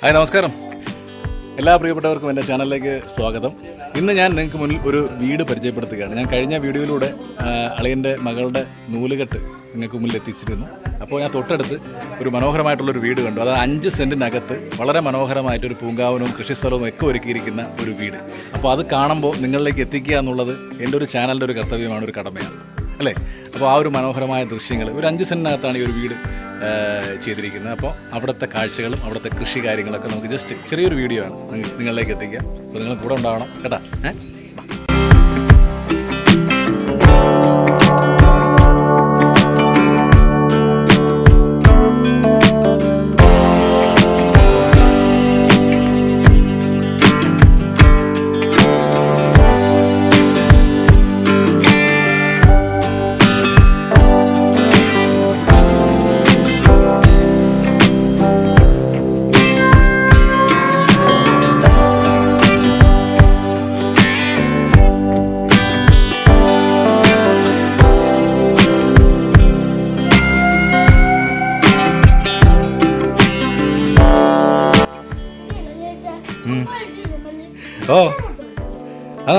Hi നമസ്കാരം. എല്ലാ പ്രിയപ്പെട്ടവർക്കും എന്റെ ചാനലിലേക്ക് സ്വാഗതം. ഇന്ന് ഞാൻ നിങ്ങൾക്ക് മുന്നിൽ ഒരു വീട് പരിചയപ്പെടുത്തുകയാണ്. ഞാൻ കഴിഞ്ഞ വീഡിയോയിലൂടെ അളിയന്റെ മകളുടെ നൂലുകെട്ട് നിങ്ങൾക്ക് മുന്നിൽ എത്തിച്ചിരുന്നു. അപ്പോൾ ഞാൻ തൊട്ടടുത്ത് ഒരു മനോഹരമായിട്ടുള്ളൊരു വീട് കണ്ടു. അത് അഞ്ച് സെന്റിനകത്ത് വളരെ മനോഹരമായിട്ടൊരു പൂങ്കാവനവും കൃഷിസ്ഥലവും ഒക്കെ ഒരുക്കിയിരിക്കുന്ന ഒരു വീട്. അപ്പോൾ അത് കാണുമ്പോൾ നിങ്ങളിലേക്ക് എത്തിക്കുക എന്നുള്ളത് എന്റെ ഒരു ചാനലിന്റെ ഒരു കർത്തവ്യമാണ് ഒരു കടമയാണ്. അല്ലേ? അപ്പോൾ ആ ഒരു മനോഹരമായ ദൃശ്യങ്ങൾ ഒരു അഞ്ച് സെന്റിനകത്താണ് ഈ ഒരു വീട് ചെയ്തിരിക്കുന്നത്. അപ്പോൾ അവിടുത്തെ കാഴ്ചകളും അവിടുത്തെ കൃഷി കാര്യങ്ങളൊക്കെ നമുക്ക് ജസ്റ്റ് ചെറിയൊരു വീഡിയോ ആണ്. നിങ്ങ- നിങ്ങളിലേക്ക് എത്തിക്കുക. അപ്പോൾ നിങ്ങൾ കൂടെ ഉണ്ടാവണം. കേട്ടാ? ഏ?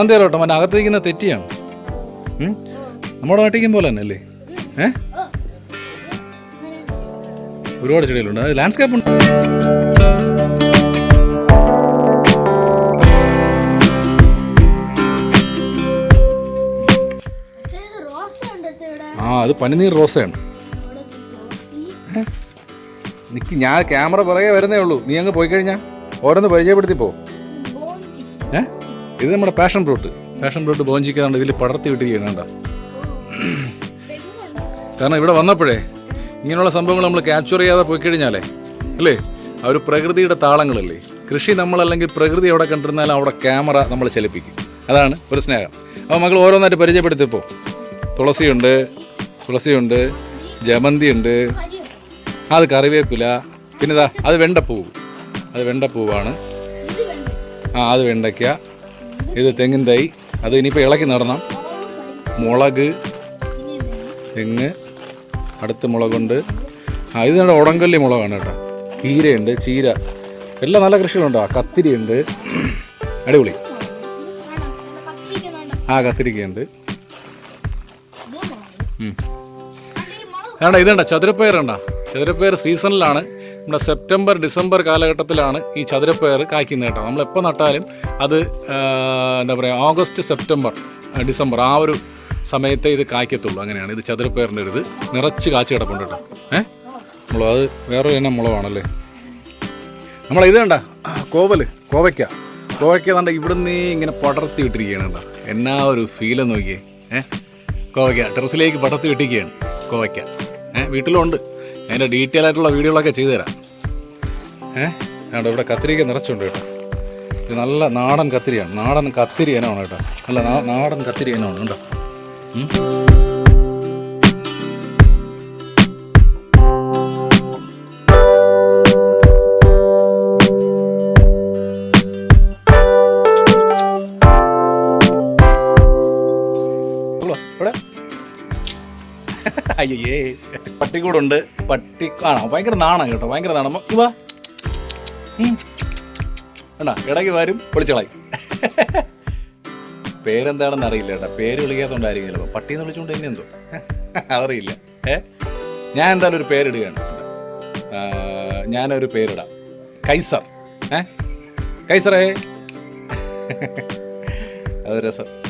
അതെന്താ കേട്ടോ മറ്റേ അകത്തിരിക്കുന്ന തെറ്റിയാണ്. നമ്മുടെ നാട്ടിക്കും പോലെ തന്നെ അല്ലേ ഏ? ഒരുപാട് ചെടികളുണ്ട്. ലാൻഡ്സ്കേപ്പ് ഉണ്ട്. ആ അത് പനിനീർ റോസയാണ്. നിക്ക് ഞാൻ ക്യാമറ പുറകെ വരുന്നേ ഉള്ളൂ. നീ അങ്ങ് പോയി കഴിഞ്ഞാൽ ഓരോന്ന് പരിചയപ്പെടുത്തി പോ ഏ? ഇത് നമ്മുടെ പാഷൻ ഫ്രൂട്ട് പാഷൻ ഫ്രൂട്ട് ബോഞ്ചിക്കാണ്ട് ഇതിൽ പടർത്തി വിട്ടിരിക്കുകയാണ് കണ്ടോ? കാരണം ഇവിടെ വന്നപ്പോഴേ ഇങ്ങനെയുള്ള സംഭവങ്ങൾ നമ്മൾ ക്യാപ്ചർ ചെയ്യാതെ പോയി കഴിഞ്ഞാലേ അല്ലേ? ആ ഒരു പ്രകൃതിയുടെ താളങ്ങളല്ലേ? കൃഷി നമ്മളല്ലെങ്കിൽ പ്രകൃതി എവിടെ കണ്ടിരുന്നാലും അവിടെ ക്യാമറ നമ്മൾ ചലിപ്പിക്കും. അതാണ് ഒരു സ്നേഹം. അപ്പോൾ മകൾ ഓരോന്നായിട്ട് പരിചയപ്പെടുത്തിയപ്പോൾ തുളസിയുണ്ട് തുളസിയുണ്ട് ജമന്തിയുണ്ട് അത് കറിവേപ്പില പിന്നെ അത് വെണ്ടപ്പൂവ്. അത് വെണ്ടപ്പൂവാണ്. ആ അത് വെണ്ടയ്ക്ക ഇത് തെങ്ങിൻ തൈ. അത് ഇനിയിപ്പോൾ ഇളക്കി നടണം. മുളക് തെങ്ങ് അടുത്ത് മുളകുണ്ട്. ആ ഇത് നമ്മുടെ ഉടങ്കല്ലി മുളകാണ് കേട്ടോ. കീരയുണ്ട് ചീര. എല്ലാം നല്ല കൃഷികളുണ്ടോ. കത്തിരിയുണ്ട്. അടിപൊളി. ആ കത്തിരിക്കയുണ്ട്. ഉം. വേണ്ട ഇതണ്ട? ചതുരപ്പയർ ഉണ്ട ചതുരപ്പയർ സീസണിലാണ്. നമ്മുടെ സെപ്റ്റംബർ ഡിസംബർ കാലഘട്ടത്തിലാണ് ഈ ചതുരപ്പയർ കായ്ക്കുന്നത് കേട്ടോ. നമ്മൾ എപ്പോൾ നട്ടാലും അത് എന്താ പറയുക ഓഗസ്റ്റ് സെപ്റ്റംബർ ഡിസംബർ ആ ഒരു സമയത്തെ ഇത് കായ്ക്കത്തുള്ളൂ. അങ്ങനെയാണ് ഇത് ചതുരപ്പയറിന്റെ ഒരു ഇത്. നിറച്ച് കാച്ചു കിടപ്പുണ്ട് കേട്ടോ. ഏഹ് മുളക് അത് വേറൊരു ഇനം മുളകാണല്ലേ നമ്മൾ ഇത് കണ്ട കോവൽ കോവയ്ക്ക. കോവയ്ക്ക കണ്ട ഇവിടുന്ന് ഇങ്ങനെ പടർത്തി വിട്ടിരിക്കുകയാണ് കേട്ടോ എന്നാ ഒരു ഫീൽ നോക്കിയേ. ഏഹ് കോവയ്ക്ക ടെറസിലേക്ക് പടർത്തി വിട്ടിരിക്കുകയാണ് കോവയ്ക്ക. ഏഹ് വീട്ടിലുണ്ട്. അതിന്റെ ഡീറ്റെയിൽ ആയിട്ടുള്ള വീഡിയോകളൊക്കെ ചെയ്തു തരാം. ഏഹ് വേണ്ട ഇവിടെ കത്തിരിക്ക നിറച്ചുണ്ട് കേട്ടോ. ഇത് നല്ല നാടൻ കത്തിരിയാണ്. നാടൻ കത്തിരി ഇനമാണ് കേട്ടോ. നല്ല നാടൻ കത്തിരി ഇനമാണ്. കേട്ടോ അയ്യേ. പട്ടിക്കൂടുണ്ട് പട്ടി കാണാം. ഭയങ്കര നാണം കേട്ടോ. ഭയങ്കര നാണം. ഇവ. വേണ്ട ഇടയ്ക്ക് വരും പൊളിച്ചളായി. പേരെന്താണെന്ന് അറിയില്ല കേട്ടോ. പേര് വിളിക്കാത്തോണ്ടായിരിക്കും ചിലപ്പോൾ പട്ടി എന്ന് വിളിച്ചുകൊണ്ട് തന്നെ എന്തോ. അതറിയില്ല. ഏ? ഞാൻ എന്തായാലും ഒരു പേരിടുകയാണ്. ഞാനൊരു പേരിടാം. കൈസർ. ഏ? കൈസറേ. അത് രസം.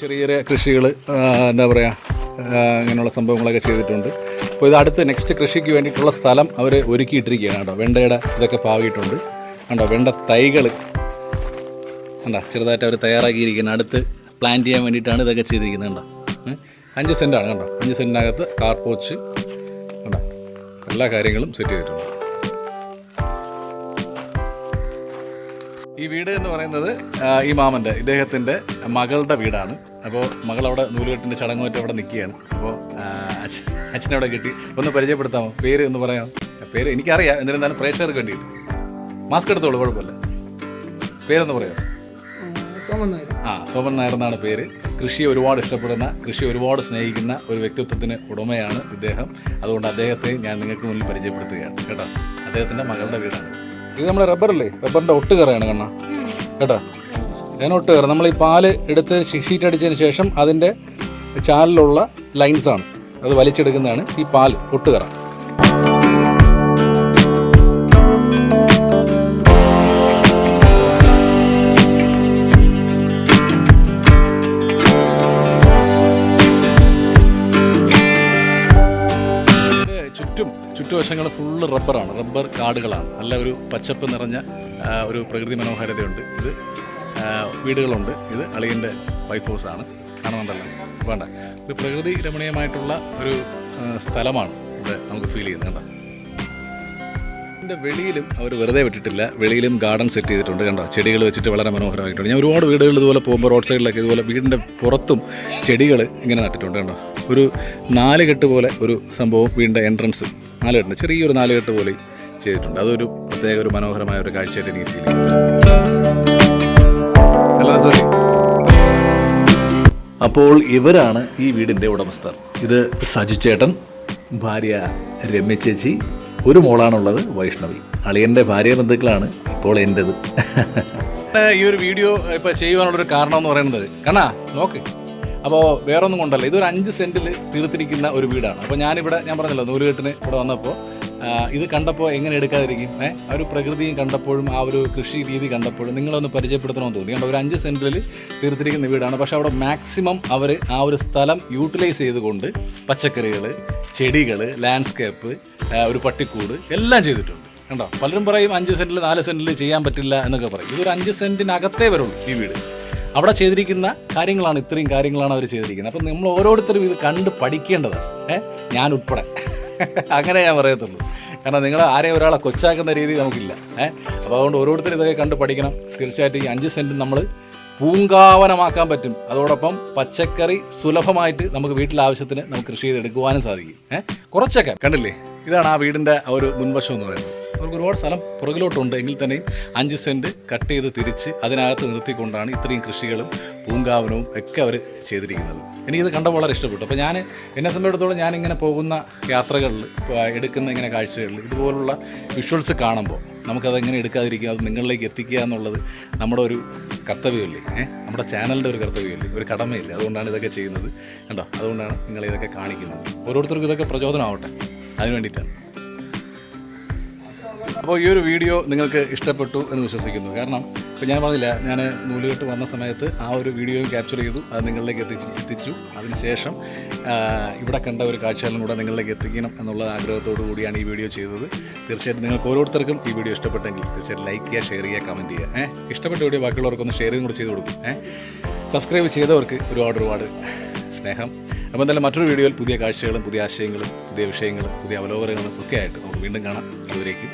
ചെറിയ ചെറിയ കൃഷികൾ എന്താ പറയുക അങ്ങനെയുള്ള സംഭവങ്ങളൊക്കെ ചെയ്തിട്ടുണ്ട്. അപ്പോൾ ഇത് അടുത്ത് നെക്സ്റ്റ് കൃഷിക്ക് വേണ്ടിയിട്ടുള്ള സ്ഥലം അവർ ഒരുക്കിയിട്ടിരിക്കുകയാണ് കേട്ടോ. വെണ്ടയുടെ ഇതൊക്കെ പാവിയിട്ടുണ്ട് കണ്ടോ വെണ്ട തൈകൾ കണ്ടോ ചെറുതായിട്ട് അവർ തയ്യാറാക്കിയിരിക്കുന്നത് അടുത്ത് പ്ലാൻ ചെയ്യാൻ വേണ്ടിയിട്ടാണ് ഇതൊക്കെ ചെയ്തിരിക്കുന്നത് കണ്ടോ. അഞ്ച് സെന്റാണ് കണ്ടോ. അഞ്ച് സെന്റിനകത്ത് കാർ പോച്ച് കണ്ടോ എല്ലാ കാര്യങ്ങളും സെറ്റ് ചെയ്തിട്ടുണ്ട്. ഈ വീട് എന്ന് പറയുന്നത് ഈ മാമന്റെ ഇദ്ദേഹത്തിന്റെ മകളുടെ വീടാണ്. അപ്പോൾ മകൾ അവിടെ നൂലുകെട്ടിന്റെ ചടങ്ങുമായിട്ട് അവിടെ നിൽക്കുകയാണ്. അപ്പോൾ അച്ഛൻ അവിടെ കിട്ടി. ഒന്ന് പരിചയപ്പെടുത്താമോ? പേര് എന്ന് പറയാം പേര് എനിക്കറിയാം. എന്നിരുന്നാലും പ്രേക്ഷകർക്ക് വേണ്ടിയിട്ട്. മാസ്ക് എടുത്തോളൂ കുഴപ്പമില്ല. പേരെന്ന് പറയാം ആ സോമൻ നായർ എന്നാണ് പേര്. കൃഷിയെ ഒരുപാട് ഇഷ്ടപ്പെടുന്ന കൃഷി ഒരുപാട് സ്നേഹിക്കുന്ന ഒരു വ്യക്തിത്വത്തിന് ഉടമയാണ് ഇദ്ദേഹം. അതുകൊണ്ട് അദ്ദേഹത്തെ ഞാൻ നിങ്ങൾക്ക് മുന്നിൽ പരിചയപ്പെടുത്തുകയാണ്. കേട്ടോ? അദ്ദേഹത്തിന്റെ മകളുടെ വീടാണ്. ഇത് നമ്മുടെ റബ്ബറല്ലേ? റബ്ബറിന്റെ ഒട്ടുകറയാണ് കണ്ണ. കേട്ടോ? ഞാൻ ഒട്ടുകറ നമ്മൾ ഈ പാൽ എടുത്ത് ഷീറ്റ് അടിച്ചതിന് ശേഷം അതിന്റെ ചാലിലുള്ള ആണ്. അത് വലിച്ചെടുക്കുന്നതാണ് ഈ പാൽ ഒട്ടുകറ ചുറ്റും ചുറ്റുവശങ്ങൾ ഫുള്ള് റബ്ബർ കാടുകളാണ്. നല്ല ഒരു പച്ചപ്പ് നിറഞ്ഞ ഒരു പ്രകൃതി മനോഹാരിതയുണ്ട്. ഇത് വീടുകളുണ്ട്. ഇത് അളിയന്റെ വൈഫ് ആണ് കാണുന്നുണ്ടല്ലോ വേണ്ട. ഇത് പ്രകൃതി രമണീയമായിട്ടുള്ള ഒരു സ്ഥലമാണ് ഇവിടെ നമുക്ക് ഫീൽ ചെയ്യുന്നത്. കണ്ടോ? വെളിയിലും അവർ വെറുതെ വിട്ടിട്ടില്ല. വെളിയിലും ഗാർഡൻ സെറ്റ് ചെയ്തിട്ടുണ്ട്. കണ്ടോ? ചെടികൾ വെച്ചിട്ട് വളരെ മനോഹരമായിട്ടുണ്ട്. ഞാൻ ഒരുപാട് വീടുകൾ ഇതുപോലെ പോകുമ്പോൾ റോഡ് സൈഡിലൊക്കെ ഇതുപോലെ വീടിന്റെ പുറത്തും ചെടികൾ ഇങ്ങനെ നട്ടിട്ടുണ്ട്. കണ്ടോ? ഒരു നാലുകെട്ട് പോലെ ഒരു സംഭവം വീടിന്റെ എൻട്രൻസ് നാലുകെട്ടുണ്ട് ചെറിയൊരു നാലുകെട്ട് പോലെ ചെയ്തിട്ടുണ്ട്. അതൊരു പ്രത്യേക ഒരു മനോഹരമായ ഒരു കാഴ്ചയായിട്ട് എനിക്ക് ഫീൽ ചെയ്യും നല്ല അപ്പോൾ ഇവരാണ് ഈ വീടിന്റെ ഉടമസ്ഥർ. ഇത് സജി ചേട്ടൻ ഭാര്യ രമ്യ ചേച്ചി ഒരു മോളാണുള്ളത് വൈഷ്ണവി. അളിയന്റെ ഭാര്യ ബന്ധുക്കളാണ് ഇപ്പോൾ എന്റെത്. ഈ ഒരു വീഡിയോ ഇപ്പോൾ ചെയ്യുവാനുള്ളൊരു കാരണം എന്ന് പറയുന്നത് കണ്ണാ നോക്ക്. അപ്പോൾ വേറൊന്നും കൊണ്ടല്ല. ഇതൊരു അഞ്ച് സെന്റിൽ തീർത്തിരിക്കുന്ന ഒരു വീടാണ്. അപ്പോൾ ഞാനിവിടെ ഞാൻ പറഞ്ഞല്ലോ നൂലുകെട്ടിന് ഇവിടെ വന്നപ്പോൾ ഇത് കണ്ടപ്പോൾ എങ്ങനെ എടുക്കാതിരിക്കും? ഏഹ് ആ ഒരു പ്രകൃതിയും കണ്ടപ്പോഴും ആ ഒരു കൃഷി രീതി കണ്ടപ്പോഴും നിങ്ങളൊന്ന് പരിചയപ്പെടുത്തണമെന്ന് തോന്നി. കണ്ടോ ഒരു അഞ്ച് സെന്റിൽ തീർത്തിരിക്കുന്ന വീടാണ്. പക്ഷേ അവിടെ മാക്സിമം അവർ ആ ഒരു സ്ഥലം യൂട്ടിലൈസ് ചെയ്തുകൊണ്ട് പച്ചക്കറികൾ ചെടികൾ ലാൻഡ്സ്കേപ്പ് ഒരു പട്ടിക്കൂട് എല്ലാം ചെയ്തിട്ടുണ്ട്. കണ്ടോ? പലരും പറയും അഞ്ച് സെന്റിൽ നാല് സെന്റിൽ ചെയ്യാൻ പറ്റില്ല എന്നൊക്കെ പറയും. ഇതൊരു അഞ്ച് സെന്റിനകത്തേ വരുള്ളൂ ഈ വീട്. അവിടെ ചെയ്തിരിക്കുന്ന കാര്യങ്ങളാണ് ഇത്രയും കാര്യങ്ങളാണ് അവർ ചെയ്തിരിക്കുന്നത്. അപ്പം നമ്മൾ ഓരോരുത്തരും ഇത് കണ്ട് പഠിക്കേണ്ടതാണ്. ഏഹ് ഞാൻ ഉൾപ്പെടെ. അങ്ങനെ ഞാൻ പറയത്തുള്ളൂ. കാരണം നിങ്ങൾ ആരെയും ഒരാളെ കൊച്ചാക്കുന്ന രീതി നമുക്കില്ല. ഏഹ് അപ്പോൾ അതുകൊണ്ട് ഓരോരുത്തരും ഇതൊക്കെ കണ്ട് പഠിക്കണം. തീർച്ചയായിട്ടും ഈ അഞ്ച് സെന്റും നമ്മൾ പൂങ്കാവനമാക്കാൻ പറ്റും. അതോടൊപ്പം പച്ചക്കറി സുലഭമായിട്ട് നമുക്ക് വീട്ടിലെ ആവശ്യത്തിന് നമുക്ക് കൃഷി ചെയ്തെടുക്കുവാനും സാധിക്കും. ഏഹ് കുറച്ചൊക്കെ. കണ്ടില്ലേ? ഇതാണ് ആ വീടിന്റെ ഒരു മുൻവശം എന്ന് പറയുന്നത്. അവർക്ക് ഒരുപാട് സ്ഥലം പുറകിലോട്ടുണ്ട്. എങ്കിൽ തന്നെയും അഞ്ച് സെന്റ് കട്ട് ചെയ്ത് തിരിച്ച് അതിനകത്ത് നിർത്തിക്കൊണ്ടാണ് ഇത്രയും കൃഷികളും പൂങ്കാവനവും ഒക്കെ അവർ ചെയ്തിരിക്കുന്നത്. എനിക്കിത് കണ്ടപ്പോൾ വളരെ ഇഷ്ടപ്പെട്ടു. അപ്പോൾ ഞാൻ എന്നെ സംബന്ധിച്ചിടത്തോളം ഞാനിങ്ങനെ പോകുന്ന യാത്രകളിൽ എടുക്കുന്ന ഇങ്ങനെ കാഴ്ചകളിൽ ഇതുപോലുള്ള വിഷ്വൽസ് കാണുമ്പോൾ നമുക്കതെങ്ങനെ എടുക്കാതിരിക്കുക അത് നിങ്ങളിലേക്ക് എത്തിക്കുക എന്നുള്ളത് നമ്മുടെ ഒരു കർത്തവ്യമല്ലേ? നമ്മുടെ ചാനലിന്റെ ഒരു കർത്തവ്യമല്ലേ? ഒരു കടമയില്ലേ? അതുകൊണ്ടാണ് ഇതൊക്കെ ചെയ്യുന്നത്. കണ്ടോ? അതുകൊണ്ടാണ് നിങ്ങളിതൊക്കെ കാണിക്കുന്നത്. ഓരോരുത്തർക്കും ഇതൊക്കെ പ്രചോദനമാവട്ടെ? അതിന് വേണ്ടിയിട്ടാണ്. അപ്പോൾ ഈ ഒരു വീഡിയോ നിങ്ങൾക്ക് ഇഷ്ടപ്പെട്ടു എന്ന് വിശ്വസിക്കുന്നു. കാരണം ഇപ്പോൾ ഞാൻ പറഞ്ഞില്ല ഞാൻ നൂലുകെട്ട് വന്ന സമയത്ത് ആ ഒരു വീഡിയോയും ക്യാപ്ചർ ചെയ്തു അത് നിങ്ങളിലേക്ക് എത്തിച്ചു എത്തിച്ചു. അതിനുശേഷം ഇവിടെ കണ്ട ഒരു കാഴ്ചകളും കൂടെ നിങ്ങളിലേക്ക് എത്തിക്കണം എന്നുള്ള ആഗ്രഹത്തോടു കൂടിയാണ് ഈ വീഡിയോ ചെയ്തത്. തീർച്ചയായിട്ടും നിങ്ങൾക്ക് ഓരോരുത്തർക്കും ഈ വീഡിയോ ഇഷ്ടപ്പെട്ടെങ്കിൽ തീർച്ചയായിട്ടും ലൈക്ക് ചെയ്യുക ഷെയർ ചെയ്യുക കമന്റ് ചെയ്യുക. ഏഹ് ഇഷ്ടപ്പെട്ട വീഡിയോ ബാക്കിയുള്ളവർക്കൊന്ന് ഷെയർ ചെയ്തും കൂടെ ചെയ്ത് കൊടുക്കും. ഏഹ് സബ്സ്ക്രൈബ് ചെയ്തവർക്ക് ഒരുപാട് ഒരുപാട് സ്നേഹം. അപ്പോൾ എന്തായാലും മറ്റൊരു വീഡിയോയിൽ പുതിയ കാഴ്ചകളും പുതിയ ആശയങ്ങളും പുതിയ വിഷയങ്ങളും പുതിയ അവലോകനങ്ങളും ഒക്കെ ആയിട്ട് നമുക്ക് വീണ്ടും കാണാം. അതുവരേക്കും